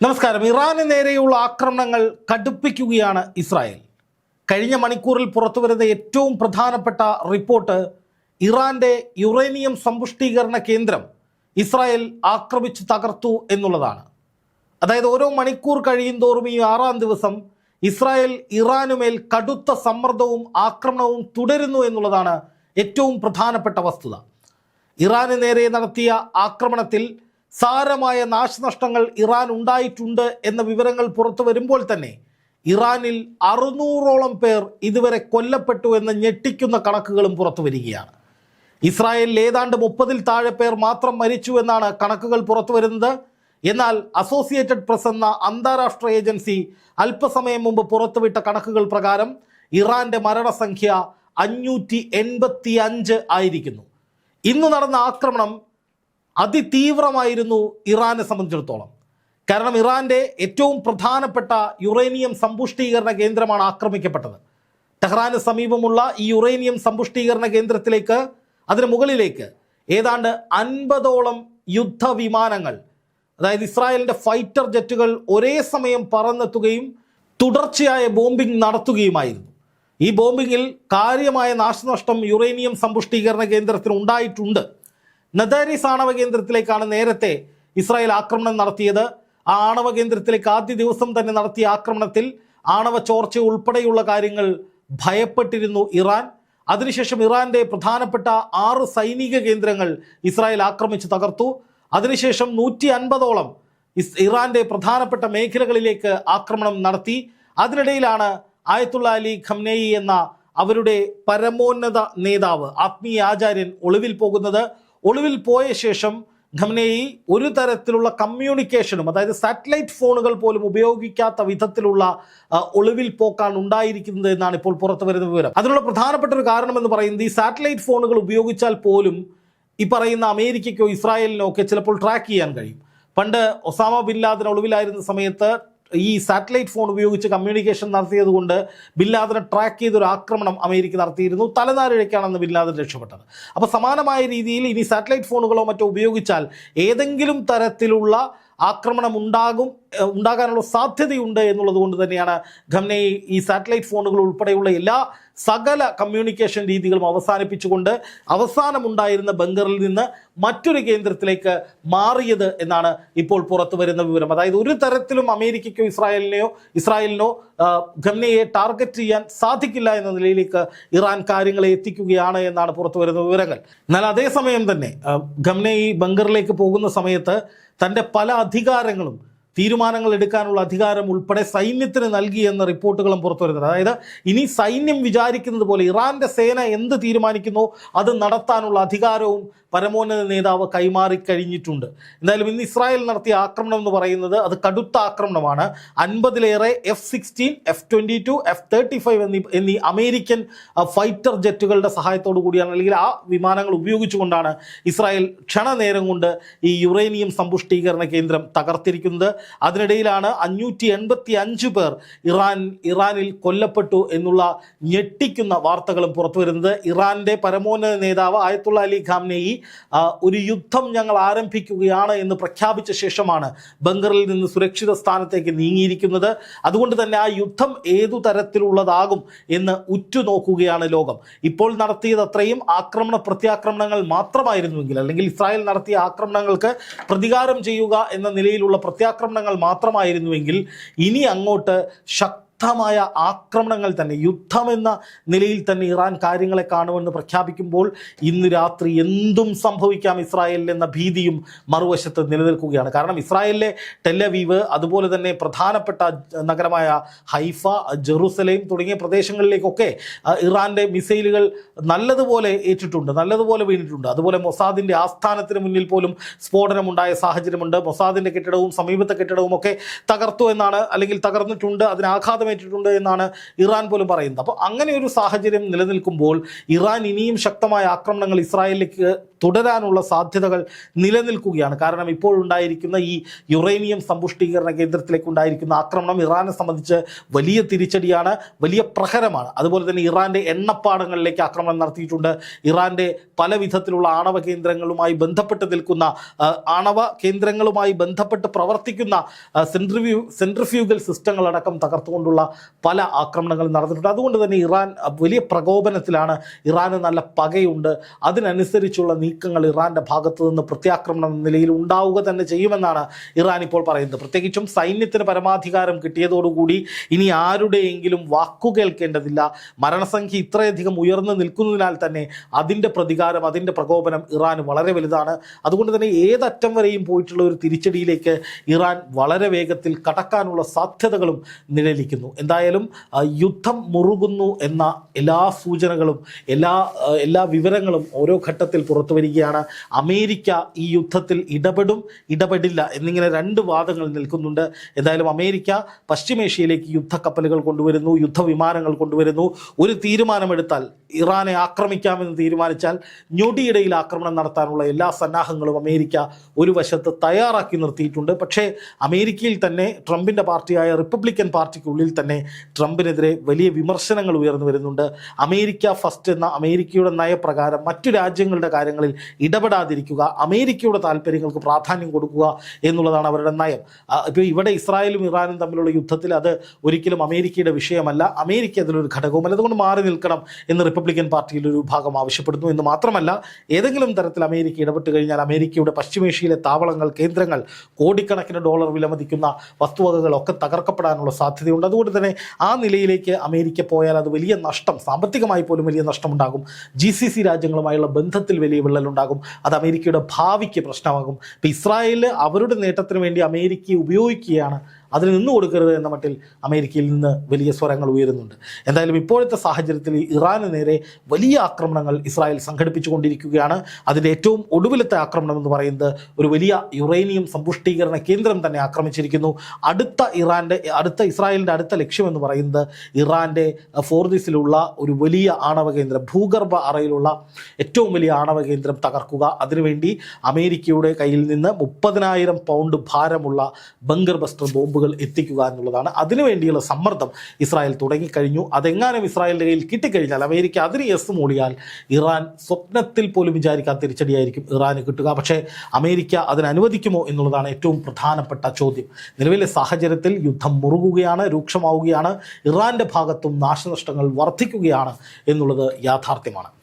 നമസ്കാരം. ഇറാന് നേരെയുള്ള ആക്രമണങ്ങൾ കടുപ്പിക്കുകയാണ് ഇസ്രായേൽ. കഴിഞ്ഞ മണിക്കൂറിൽ പുറത്തുവരുന്ന ഏറ്റവും പ്രധാനപ്പെട്ട റിപ്പോർട്ട് ഇറാന്റെ യുറേനിയം സമ്പുഷ്ടീകരണ കേന്ദ്രം ഇസ്രായേൽ ആക്രമിച്ചു തകർത്തു എന്നുള്ളതാണ്. അതായത് ഓരോ മണിക്കൂർ കഴിയും തോറും ഈ ആറാം ദിവസം ഇസ്രായേൽ ഇറാനുമേൽ കടുത്ത സമ്മർദ്ദവും ആക്രമണവും തുടരുന്നു എന്നുള്ളതാണ് ഏറ്റവും പ്രധാനപ്പെട്ട വസ്തുത. ഇറാന് നേരെ നടത്തിയ ആക്രമണത്തിൽ സാരമായ നാശനഷ്ടങ്ങൾ ഇറാൻ ഉണ്ടായിട്ടുണ്ട് എന്ന വിവരങ്ങൾ പുറത്തു വരുമ്പോൾ തന്നെ ഇറാനിൽ അറുന്നൂറോളം പേർ ഇതുവരെ കൊല്ലപ്പെട്ടു എന്ന് ഞെട്ടിക്കുന്ന കണക്കുകളും പുറത്തു വരികയാണ്. ഇസ്രായേലിൽ ഏതാണ്ട് മുപ്പതിൽ താഴെ പേർ മാത്രം മരിച്ചു എന്നാണ് കണക്കുകൾ പുറത്തു വരുന്നത്. എന്നാൽ അസോസിയേറ്റഡ് പ്രസ് എന്ന അന്താരാഷ്ട്ര ഏജൻസി അല്പസമയം മുമ്പ് പുറത്തുവിട്ട കണക്കുകൾ പ്രകാരം ഇറാന്റെ മരണസംഖ്യ അഞ്ഞൂറ്റി എൺപത്തി അഞ്ച് ആയിരിക്കുന്നു. ഇന്ന് നടന്ന ആക്രമണം അതിതീവ്രമായിരുന്നു ഇറാനെ സംബന്ധിച്ചിടത്തോളം. കാരണം ഇറാന്റെ ഏറ്റവും പ്രധാനപ്പെട്ട യുറേനിയം സമ്പുഷ്ടീകരണ കേന്ദ്രമാണ് ആക്രമിക്കപ്പെട്ടത്. ടെഹ്റാന് സമീപമുള്ള ഈ യുറേനിയം സമ്പുഷ്ടീകരണ കേന്ദ്രത്തിലേക്ക് അതിന് മുകളിലേക്ക് ഏതാണ്ട് അൻപതോളം യുദ്ധവിമാനങ്ങൾ അതായത് ഇസ്രായേലിന്റെ ഫൈറ്റർ ജെറ്റുകൾ ഒരേ സമയം പറന്നെത്തുകയും തുടർച്ചയായ ബോംബിംഗ് നടത്തുകയുമായിരുന്നു. ഈ ബോംബിങ്ങിൽ കാര്യമായ നാശനഷ്ടം യുറേനിയം സമ്പുഷ്ടീകരണ കേന്ദ്രത്തിന് ഉണ്ടായിട്ടുണ്ട്. നദാരിസ് ആണവ കേന്ദ്രത്തിലേക്കാണ് നേരത്തെ ഇസ്രായേൽ ആക്രമണം നടത്തിയത്. ആ ആണവ കേന്ദ്രത്തിലേക്ക് ആദ്യ ദിവസം തന്നെ നടത്തിയ ആക്രമണത്തിൽ ആണവ ചോർച്ച ഉൾപ്പെടെയുള്ള കാര്യങ്ങൾ ഭയപ്പെട്ടിരുന്നു ഇറാൻ. അതിനുശേഷം ഇറാന്റെ പ്രധാനപ്പെട്ട ആറ് സൈനിക കേന്ദ്രങ്ങൾ ഇസ്രായേൽ ആക്രമിച്ച് തകർത്തു. അതിനുശേഷം നൂറ്റി അൻപതോളം ഇറാന്റെ പ്രധാനപ്പെട്ട മേഖലകളിലേക്ക് ആക്രമണം നടത്തി. അതിനിടയിലാണ് ആയത്തുള്ള അലി ഖംനേയി എന്ന അവരുടെ പരമോന്നത നേതാവ് ആത്മീയ ആചാര്യൻ ഒളിവിൽ പോകുന്നത്. ഒളിവിൽ പോയ ശേഷം ഖമനേയി ഒരു തരത്തിലുള്ള കമ്മ്യൂണിക്കേഷനും അതായത് സാറ്റലൈറ്റ് ഫോണുകൾ പോലും ഉപയോഗിക്കാത്ത വിധത്തിലുള്ള ഒളിവിൽ പോക്കാണ് ഉണ്ടായിരിക്കുന്നത് എന്നാണ് ഇപ്പോൾ പുറത്തു വരുന്ന വിവരം. അതിനുള്ള പ്രധാനപ്പെട്ട ഒരു കാരണം എന്ന് പറയുന്നത് ഈ സാറ്റലൈറ്റ് ഫോണുകൾ ഉപയോഗിച്ചാൽ പോലും ഈ പറയുന്ന അമേരിക്കയ്ക്കോ ഇസ്രായേലിനോ ഒക്കെ ചിലപ്പോൾ ട്രാക്ക് ചെയ്യാൻ കഴിയും. പണ്ട് ഒസാമ ബിൻ ലാദൻ ഒളിവിലായിരുന്ന സമയത്ത് ഈ സാറ്റലൈറ്റ് ഫോൺ ഉപയോഗിച്ച് കമ്മ്യൂണിക്കേഷൻ നടത്തിയത് കൊണ്ട് ബില്ലാദിനെ ട്രാക്ക് ചെയ്തൊരു ആക്രമണം അമേരിക്ക നടത്തിയിരുന്നു. തലനാരിഴയ്ക്കാണെന്ന് ബില്ലാദിൻ ലാദൻ രക്ഷപ്പെട്ടത്. അപ്പോൾ സമാനമായ രീതിയിൽ ഇനി സാറ്റലൈറ്റ് ഫോണുകളോ മറ്റോ ഉപയോഗിച്ചാൽ ഏതെങ്കിലും തരത്തിലുള്ള ആക്രമണം ഉണ്ടാകും ഉണ്ടാകാനുള്ള സാധ്യതയുണ്ട് എന്നുള്ളത് കൊണ്ട് തന്നെയാണ് ഖംനെ ഈ സാറ്റലൈറ്റ് ഫോണുകൾ ഉൾപ്പെടെയുള്ള എല്ലാ സകല കമ്മ്യൂണിക്കേഷൻ രീതികളും അവസാനിപ്പിച്ചുകൊണ്ട് അവസാനമുണ്ടായിരുന്ന ബങ്കറിൽ നിന്ന് മറ്റൊരു കേന്ദ്രത്തിലേക്ക് മാറിയത് എന്നാണ് ഇപ്പോൾ പുറത്തു വരുന്ന വിവരം. അതായത് ഒരു തരത്തിലും അമേരിക്കയ്ക്കോ ഇസ്രായേലിനെയോ ഇസ്രായേലിനോ ഖംനയെ ടാർഗറ്റ് ചെയ്യാൻ സാധിക്കില്ല എന്ന നിലയിലേക്ക് ഇറാൻ കാര്യങ്ങളെ എത്തിക്കുകയാണ് എന്നാണ് പുറത്തു വരുന്ന വിവരങ്ങൾ. എന്നാൽ അതേസമയം തന്നെ ഖംനെ ഈ ബങ്കറിലേക്ക് പോകുന്ന സമയത്ത് തന്റെ പല അധികാരങ്ങളും തീരുമാനങ്ങൾ എടുക്കാനുള്ള അധികാരം ഉൾപ്പെടെ സൈന്യത്തിന് നൽകി എന്ന റിപ്പോർട്ടുകളും പുറത്തു വരുന്നത് അതായത് ഇനി സൈന്യം വിചാരിക്കുന്നത് പോലെ ഇറാന്റെ സേന എന്ത് തീരുമാനിക്കുന്നു? അത് നടത്താനുള്ള അധികാരവും പരമോന്നത നേതാവ് കൈമാറി കഴിഞ്ഞിട്ടുണ്ട്. എന്തായാലും ഇന്ന് ഇസ്രായേൽ നടത്തിയ ആക്രമണം എന്ന് പറയുന്നത് അത് കടുത്ത ആക്രമണമാണ്. അൻപതിലേറെ F sixteen F twenty two F thirty five എന്നീ എന്നീ അമേരിക്കൻ ഫൈറ്റർ ജെറ്റുകളുടെ സഹായത്തോടു കൂടിയാണ് അല്ലെങ്കിൽ ആ വിമാനങ്ങൾ ഉപയോഗിച്ചുകൊണ്ടാണ് ഇസ്രായേൽ ക്ഷണനേരം കൊണ്ട് ഈ യുറേനിയം സമ്പുഷ്ടീകരണ കേന്ദ്രം തകർത്തിരിക്കുന്നത്. അതിനിടയിലാണ് അഞ്ഞൂറ്റി എൺപത്തി അഞ്ച് പേർ ഇറാൻ ഇറാനിൽ കൊല്ലപ്പെട്ടു എന്നുള്ള ഞെട്ടിക്കുന്ന വാർത്തകളും പുറത്തു വരുന്നത് ഇറാന്റെ പരമോന്നത നേതാവ് ആയത്തുള്ള അലി ഖാംനെയി ഒരു യുദ്ധം ഞങ്ങൾ ആരംഭിക്കുകയാണ് എന്ന് പ്രഖ്യാപിച്ച ശേഷമാണ് ബങ്കറിൽ നിന്ന് സുരക്ഷിത സ്ഥാനത്തേക്ക് നീങ്ങിയിരിക്കുന്നത്. അതുകൊണ്ട് തന്നെ ആ യുദ്ധം ഏതു തരത്തിലുള്ളതാകും എന്ന് ഉറ്റുനോക്കുകയാണ് ലോകം. ഇപ്പോൾ നടത്തിയത് അത്രയും ആക്രമണ പ്രത്യാക്രമണങ്ങൾ മാത്രമായിരുന്നുവെങ്കിൽ അല്ലെങ്കിൽ ഇസ്രായേൽ നടത്തിയ ആക്രമണങ്ങൾക്ക് പ്രതികാരം ചെയ്യുക എന്ന നിലയിലുള്ള പ്രത്യാക്രമണങ്ങൾ മാത്രമായിരുന്നുവെങ്കിൽ ഇനി അങ്ങോട്ട് ശക്തി ശക്തമായ ആക്രമണങ്ങൾ തന്നെ യുദ്ധം എന്ന നിലയിൽ തന്നെ ഇറാൻ കാര്യങ്ങളെ കാണുമെന്ന് പ്രഖ്യാപിക്കുമ്പോൾ ഇന്ന് രാത്രി എന്തും സംഭവിക്കാം ഇസ്രായേലിൽ എന്ന ഭീതിയും മറുവശത്ത് നിലനിൽക്കുകയാണ്. കാരണം ഇസ്രായേലിലെ ടെല്ലവീവ് അതുപോലെ തന്നെ പ്രധാനപ്പെട്ട നഗരമായ ഹൈഫ ജെറുസലേം തുടങ്ങിയ പ്രദേശങ്ങളിലേക്കൊക്കെ ഇറാന്റെ മിസൈലുകൾ നല്ലതുപോലെ ഏറ്റിട്ടുണ്ട് നല്ലതുപോലെ വീണിട്ടുണ്ട്. അതുപോലെ മൊസാദിന്റെ ആസ്ഥാനത്തിന് മുന്നിൽ പോലും സ്ഫോടനമുണ്ടായ സാഹചര്യമുണ്ട്. മൊസാദിന്റെ കെട്ടിടവും സമീപത്തെ കെട്ടിടവും ഒക്കെ തകർത്തു എന്നാണ് അല്ലെങ്കിൽ തകർന്നിട്ടുണ്ട്. അതിന് ആഘാതം ഉത്തരവാദിത്തമേറ്റിട്ടുണ്ട് എന്നാണ് ഇറാൻ പോലും പറയുന്നത്. അപ്പോൾ അങ്ങനെ ഒരു സാഹചര്യം നിലനിൽക്കുമ്പോൾ ഇറാൻ ഇനിയും ശക്തമായ ആക്രമണങ്ങൾ ഇസ്രായേലിലേക്ക് തുടരാനുള്ള സാധ്യതകൾ നിലനിൽക്കുകയാണ്. കാരണം ഇപ്പോഴുണ്ടായിരിക്കുന്ന ഈ യുറേനിയം സമ്പുഷ്ടീകരണ കേന്ദ്രത്തിലേക്ക് ഉണ്ടായിരിക്കുന്ന ആക്രമണം ഇറാനെ സംബന്ധിച്ച് വലിയ തിരിച്ചടിയാണ് വലിയ പ്രഹരമാണ്. അതുപോലെ തന്നെ ഇറാന്റെ എണ്ണപ്പാടങ്ങളിലേക്ക് ആക്രമണം നടത്തിയിട്ടുണ്ട്. ഇറാന്റെ പല വിധത്തിലുള്ള ആണവ കേന്ദ്രങ്ങളുമായി ബന്ധപ്പെട്ട് നിൽക്കുന്ന ആണവ കേന്ദ്രങ്ങളുമായി ബന്ധപ്പെട്ട് പ്രവർത്തിക്കുന്ന സെൻട്രിഫ്യൂ സെൻട്രിഫ്യൂഗൽ സിസ്റ്റങ്ങളടക്കം തകർത്തുകൊണ്ടുള്ള പല ആക്രമണങ്ങളും നടന്നിട്ടുണ്ട്. അതുകൊണ്ട് തന്നെ ഇറാൻ വലിയ പ്രകോപനത്തിലാണ്. ഇറാന് നല്ല പകയുണ്ട്. അതിനനുസരിച്ചുള്ള നീക്കങ്ങൾ ഇറാന്റെ ഭാഗത്തു നിന്ന് പ്രത്യാക്രമണം എന്ന നിലയിൽ ഉണ്ടാവുക തന്നെ ചെയ്യുമെന്നാണ് ഇറാൻ ഇപ്പോൾ പറയുന്നത്. പ്രത്യേകിച്ചും സൈന്യത്തിന് പരമാധികാരം കിട്ടിയതോടുകൂടി ഇനി ആരുടെയെങ്കിലും വാക്കു കേൾക്കേണ്ടതില്ല. മരണസംഖ്യ ഇത്രയധികം ഉയർന്നു നിൽക്കുന്നതിനാൽ തന്നെ അതിന്റെ പ്രതികാരം അതിന്റെ പ്രകോപനം ഇറാൻ വളരെ വലുതാണ്. അതുകൊണ്ട് തന്നെ ഏതറ്റം വരെയും പോയിട്ടുള്ള ഒരു തിരിച്ചടിയിലേക്ക് ഇറാൻ വളരെ വേഗത്തിൽ കടക്കാനുള്ള സാധ്യതകളും നിലനിൽക്കുന്നു എന്തായാലും യുദ്ധം മുറുകുന്നു എന്ന എല്ലാ സൂചനകളും എല്ലാ എല്ലാ വിവരങ്ങളും ഓരോ ഘട്ടത്തിൽ പുറത്തു വരികയാണ്. അമേരിക്ക ഈ യുദ്ധത്തിൽ ഇടപെടും ഇടപെടില്ല എന്നിങ്ങനെ രണ്ട് വാദങ്ങൾ നിൽക്കുന്നുണ്ട്. എന്തായാലും അമേരിക്ക പശ്ചിമേഷ്യയിലേക്ക് യുദ്ധക്കപ്പലുകൾ കൊണ്ടുവരുന്നു യുദ്ധവിമാനങ്ങൾ കൊണ്ടുവരുന്നു. ഒരു തീരുമാനമെടുത്താൽ ഇറാനെ ആക്രമിക്കാമെന്ന് തീരുമാനിച്ചാൽ ഞൊടിയിടയിൽ ആക്രമണം നടത്താനുള്ള എല്ലാ സന്നാഹങ്ങളും അമേരിക്ക ഒരു വശത്ത് തയ്യാറാക്കി നിർത്തിയിട്ടുണ്ട്. പക്ഷേ അമേരിക്കയിൽ തന്നെ ട്രംപിന്റെ പാർട്ടിയായ റിപ്പബ്ലിക്കൻ പാർട്ടിക്കുള്ളിൽ തന്നെ ട്രംപിനെതിരെ വലിയ വിമർശനങ്ങൾ ഉയർന്നു വരുന്നുണ്ട്. അമേരിക്ക ഫസ്റ്റ് എന്ന അമേരിക്കയുടെ നയപ്രകാരം മറ്റു രാജ്യങ്ങളുടെ കാര്യങ്ങളിൽ ഇടപെടാതിരിക്കുക അമേരിക്കയുടെ താല്പര്യങ്ങൾക്ക് പ്രാധാന്യം കൊടുക്കുക എന്നുള്ളതാണ് അവരുടെ നയം. ഇപ്പോൾ ഇവിടെ ഇസ്രായേലും ഇറാനും തമ്മിലുള്ള യുദ്ധത്തിൽ അത് ഒരിക്കലും അമേരിക്കയുടെ വിഷയമല്ല. അമേരിക്ക അതിലൊരു ഘടകവുമല്ല. അതുകൊണ്ട് മാറി നിൽക്കണം എന്ന് റിപ്പബ്ലിക്കൻ പാർട്ടിയിൽ ഒരു വിഭാഗം ആവശ്യപ്പെടുന്നു എന്ന് മാത്രമല്ല ഏതെങ്കിലും തരത്തിൽ അമേരിക്ക ഇടപെട്ട് കഴിഞ്ഞാൽ അമേരിക്കയുടെ പശ്ചിമേഷ്യയിലെ താവളങ്ങൾ കേന്ദ്രങ്ങൾ കോടിക്കണക്കിന് ഡോളർ വിലമതിക്കുന്ന വസ്തുവകകളൊക്കെ തകർക്കപ്പെടാനുള്ള സാധ്യതയുണ്ട്. അതുകൊണ്ട് തന്നെ ആ നിലയിലേക്ക് അമേരിക്ക പോയാൽ അത് വലിയ നഷ്ടം സാമ്പത്തികമായി പോലും വലിയ നഷ്ടമുണ്ടാകും. ജി സി സി രാജ്യങ്ങളുമായുള്ള ബന്ധത്തിൽ വലിയ വിള്ളലുണ്ടാകും. അത് അമേരിക്കയുടെ ഭാവിക്ക് പ്രശ്നമാകും. ഇപ്പം ഇസ്രായേൽ അവരുടെ നേട്ടത്തിന് വേണ്ടി അമേരിക്കയെ ഉപയോഗിക്കുകയാണ് അതിന് നിന്ന് കൊടുക്കരുത് എന്ന മട്ടിൽ അമേരിക്കയിൽ നിന്ന് വലിയ സ്വരങ്ങൾ ഉയരുന്നുണ്ട്. എന്തായാലും ഇപ്പോഴത്തെ സാഹചര്യത്തിൽ ഇറാന് നേരെ വലിയ ആക്രമണങ്ങൾ ഇസ്രായേൽ സംഘടിപ്പിച്ചുകൊണ്ടിരിക്കുകയാണ്. അതിന്റെ ഏറ്റവും ഒടുവിലത്തെ ആക്രമണം എന്ന് പറയുന്നത് ഒരു വലിയ യുറേനിയം സമ്പുഷ്ടീകരണ കേന്ദ്രം തന്നെ ആക്രമിച്ചിരിക്കുന്നു. അടുത്ത ഇറാന്റെ അടുത്ത ഇസ്രായേലിന്റെ അടുത്ത ലക്ഷ്യമെന്ന് പറയുന്നത് ഇറാന്റെ ഫോർദിസിലുള്ള ഒരു വലിയ ആണവ കേന്ദ്രം ഭൂഗർഭ അറയിലുള്ള ഏറ്റവും വലിയ ആണവ കേന്ദ്രം തകർക്കുക. അതിനുവേണ്ടി അമേരിക്കയുടെ കയ്യിൽ നിന്ന് മുപ്പതിനായിരം പൗണ്ട് ഭാരമുള്ള ബങ്കർ ബസ്റ്റർ ബോംബുകൾ എത്തിക്കുക എന്നുള്ളതാണ്. അതിനുവേണ്ടിയുള്ള സമ്മർദ്ദം ഇസ്രായേൽ തുടങ്ങിക്കഴിഞ്ഞു. അതെങ്ങാനും ഇസ്രായേലിന്റെ കയ്യിൽ കിട്ടിക്കഴിഞ്ഞാൽ അമേരിക്ക അതിന് യെസ് മൂടിയാൽ ഇറാൻ സ്വപ്നത്തിൽ പോലും വിചാരിക്കാത്ത തിരിച്ചടിയായിരിക്കും ഇറാന് കിട്ടുക. പക്ഷേ അമേരിക്ക അതിനനുവദിക്കുമോ എന്നുള്ളതാണ് ഏറ്റവും പ്രധാനപ്പെട്ട ചോദ്യം. നിലവിലെ സാഹചര്യത്തിൽ യുദ്ധം മുറുകുകയാണ് രൂക്ഷമാവുകയാണ്. ഇറാന്റെ ഭാഗത്തും നാശനഷ്ടങ്ങൾ വർദ്ധിക്കുകയാണ് എന്നുള്ളത് യാഥാർത്ഥ്യമാണ്.